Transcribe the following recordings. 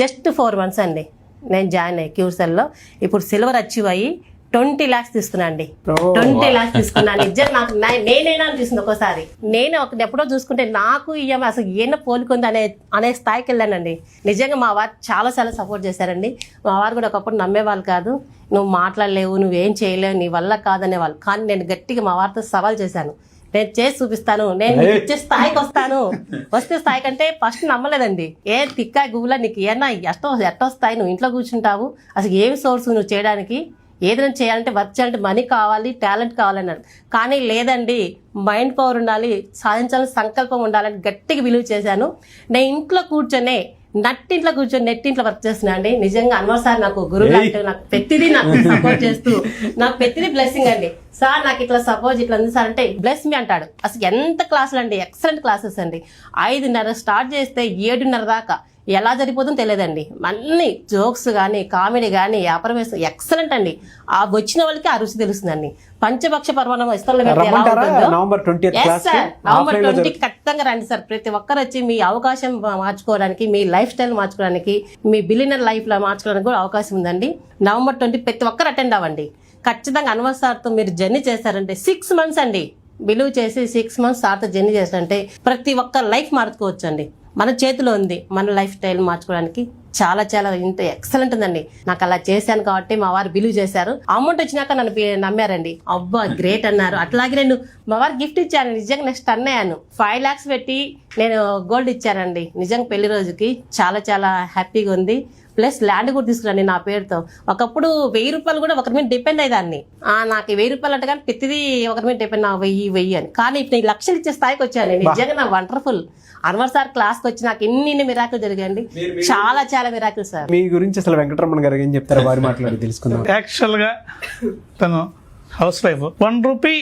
Just four months అండి. నేను join అయ్యి క్యూర్సెల్లో ఇప్పుడు సిల్వర్ అచీవ్ అయ్యి ట్వంటీ ల్యాక్స్ తీసుకున్నా అండి. ట్వంటీ ల్యాక్స్ తీసుకున్నా. నిజంగా నాకు నేనేనా అనిపిస్తుంది ఒక్కోసారి. నేను ఒక ఎప్పుడో చూసుకుంటే నాకు ఈఎం అసలు ఏమైనా పోలికుంది అనే అనే స్థాయికి వెళ్ళానండి. నిజంగా మా వారు చాలా చాలా సపోర్ట్ చేశారండి. మా వారు కూడా ఒకప్పుడు నమ్మేవాళ్ళు కాదు. నువ్వు మాట్లాడలేవు నువ్వేం చేయలేవు నీ వల్ల కాదనేవాళ్ళు. కానీ నేను గట్టిగా మా వారితో సవాల్ చేశాను. నేను చేసి చూపిస్తాను. నేను ఇచ్చే స్థాయికి వస్తాను. వస్తే స్థాయి కంటే ఫస్ట్ నమ్మలేదండి. ఏ తిక్కా గువ్వులా నీకు ఏమన్నా ఎట్టో ఎట్టో స్థాయి నువ్వు ఇంట్లో కూర్చుంటావు. అసలు ఏమి సోర్స్ నువ్వు చేయడానికి? ఏదైనా చేయాలంటే వర్క్ చేయాలంటే మనీ కావాలి టాలెంట్ కావాలన్నాడు కానీ లేదండి మైండ్ పవర్ ఉండాలి సాధించాలని సంకల్పం ఉండాలని గట్టిగా విలువ చేశాను. నేను ఇంట్లో కూర్చొనే నట్టింట్లో కూర్చొని నెట్టింట్లో వర్క్ చేస్తున్నా అండి. నిజంగా అన్వర్ సార్ నాకు గురువు అంటే నాకు ప్రతిదీ నాకు సపోర్ట్ చేస్తూ నాకు ప్రతిదీ బ్లెస్సింగ్ అండి. సార్ నాకు ఇట్లా సపోజ్ ఇట్లా ఉంది. సార్ అంటే బ్లెస్ మీ అంటాడు. అసలు ఎంత క్లాసులు అండి? ఎక్సలెంట్ క్లాసెస్ అండి. ఐదున్నర స్టార్ట్ చేస్తే ఏడున్నర దాకా. ఎలా జరిగిపోతుందో తెలియదండి. అన్ని జోక్స్ కానీ కామెడీ కానీ వ్యాపారం ఎక్సలెంట్ అండి. ఆ వచ్చిన వాళ్ళకి ఆ రుచి తెలుస్తుందండి. పంచపక్ష పర్వణం ఇస్తాను November twenty class November twenty ఖచ్చితంగా రండి సార్ ప్రతి ఒక్కరు వచ్చి మీ అవకాశం మార్చుకోవడానికి మీ లైఫ్ స్టైల్ మార్చుకోవడానికి మీ బిలినర్ లైఫ్లో మార్చుకోవడానికి కూడా అవకాశం ఉందండి. నవంబర్ ట్వంటీ ప్రతి ఒక్కరు అటెండ్ అవ్వండి. ఖచ్చితంగా అన్వర్ సార్తో మీరు జర్నీ చేశారంటే సిక్స్ మంత్స్ అండి. బిలీవ్ చేసి సిక్స్ మంత్స్ సార్తో జర్నీ చేశారంటే ప్రతి ఒక్క లైఫ్ మార్చుకోవచ్చు అండి మన చేతిలో ఉంది మన లైఫ్ స్టైల్ మార్చుకోవడానికి చాలా చాలా ఇంత ఎక్సలెంట్ ఉందండి. నాకు అలా చేశాను కాబట్టి మా వారు బిలీవ్ చేశారు. అమౌంట్ వచ్చినాక నన్ను నమ్మారండి. అబ్బా గ్రేట్ అన్నారు. అట్లాగే నేను మా వారు గిఫ్ట్ ఇచ్చాను నిజంగా నెక్స్ట్ అన్నయ్యాను ఫైవ్ లాక్స్ పెట్టి నేను గోల్డ్ ఇచ్చానండి. నిజంగా పెళ్ళి రోజుకి చాలా చాలా హ్యాపీగా ఉంది. ప్లస్ ల్యాండ్ కూడా తీసుకురండి నా పేరుతో. ఒకప్పుడు వెయ్యి రూపాయలు కూడా ఒకరి మీద డిపెండ్ అయ్యేదాన్ని. ఆ నాకు వెయ్యి రూపాయలు అంటే కానీ ప్రతిదీ ఒకరి మీద డిపెండ్ నా వెయ్యి వెయ్యి అని. కానీ ఇప్పుడు నేను లక్షలు ఇచ్చే స్థాయికి వచ్చాను నిజంగా నా వండర్ఫుల్. అన్వర్ సార్ క్లాస్కి వచ్చి నాకు ఇన్ని ఇన్ని మిరాకులు జరిగాయండి. చాలా చాలా మిరాకులు సార్ మీ గురించి అసలు వెంకటరమణ గారు ఏం చెప్తారో వారి మాట్లాడి తెలుసుకుందాం. యాక్చువల్గా తను housewife one rupee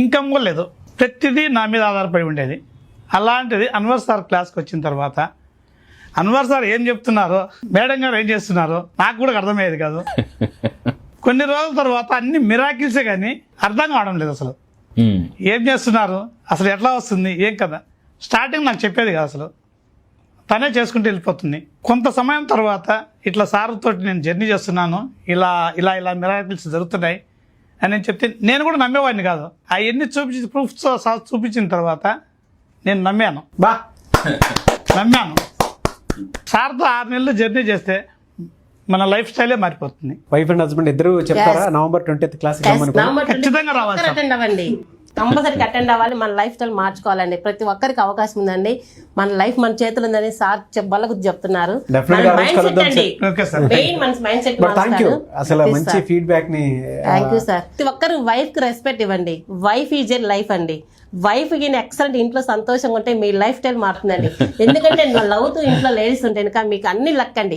income కూడా లేదు. ప్రతిదీ నా మీద ఆధారపడి ఉండేది. అలాంటిది అన్వర్ సార్ క్లాస్కి వచ్చిన తర్వాత అన్వర్ సార్ ఏం చెప్తున్నారో? మేడం గారు ఏం చేస్తున్నారో? నాకు కూడా అర్థమయ్యేది కాదు. కొన్ని రోజుల తర్వాత అన్ని మిరాకిల్సే కానీ అర్థం కావడం లేదు అసలు. ఏం చేస్తున్నారు? అసలు ఎట్లా వస్తుంది? ఏం కదా స్టార్టింగ్ నాకు చెప్పేది కాదు అసలు. తనే చేసుకుంటూ వెళ్ళిపోతుంది. కొంత సమయం తర్వాత ఇట్లా సార్తో నేను జర్నీ చేస్తున్నాను. ఇలా ఇలా ఇలా మిరాకిల్స్ జరుగుతున్నాయి అని నేను చెప్తే నేను కూడా నమ్మేవాడిని కాదు. అవన్నీ చూపించి ప్రూఫ్స్ చూపించిన తర్వాత నేను నమ్మాను. బా. నమ్మాను. సార్తో ఆరు నెలలు జర్నీ చేస్తే మన లైఫ్ స్టైలే మారిపోతుంది. వైఫ్ అండ్ హస్బెండ్ ఇద్దరు చెప్తారా? నవంబర్ ట్వంటీ క్లాస్ ఖచ్చితంగా రావాలి సార్. అటెండ్ అవ్వండి. కంపల్సరీ అటెండ్ అవ్వాలి. మన లైఫ్ స్టైల్ మార్చుకోవాలండి. ప్రతి ఒక్కరికి అవకాశం ఉందండి. మన లైఫ్ మన చేతులు ఉందని సార్ చెప్- బల్ల గుర్తు చెప్తున్నారు. Definitely ఆ రోజు మైండ్ సెట్ కలుద్దాం అండి. Okay sir. మెయిన్ మన mind set but thank you అసలు మంచి ఫీడ్బ్యాక్ని థ్యాంక్ యూ సార్. ప్రతి ఒక్కరు వైఫ్కి రెస్పెక్ట్ ఇవ్వండి. వైఫ్ ఈజ్ ఏ లైఫ్ అండి. వైఫ్ ఈయన ఎక్సలెంట్ ఇంట్లో సంతోషంగా ఉంటే మీ లైఫ్ స్టైల్ మారుతుందండి. ఎందుకంటే లవ్తో ఇంట్లో లేడీస్ ఉంటే కనుక మీకు అన్ని లక్ అండి.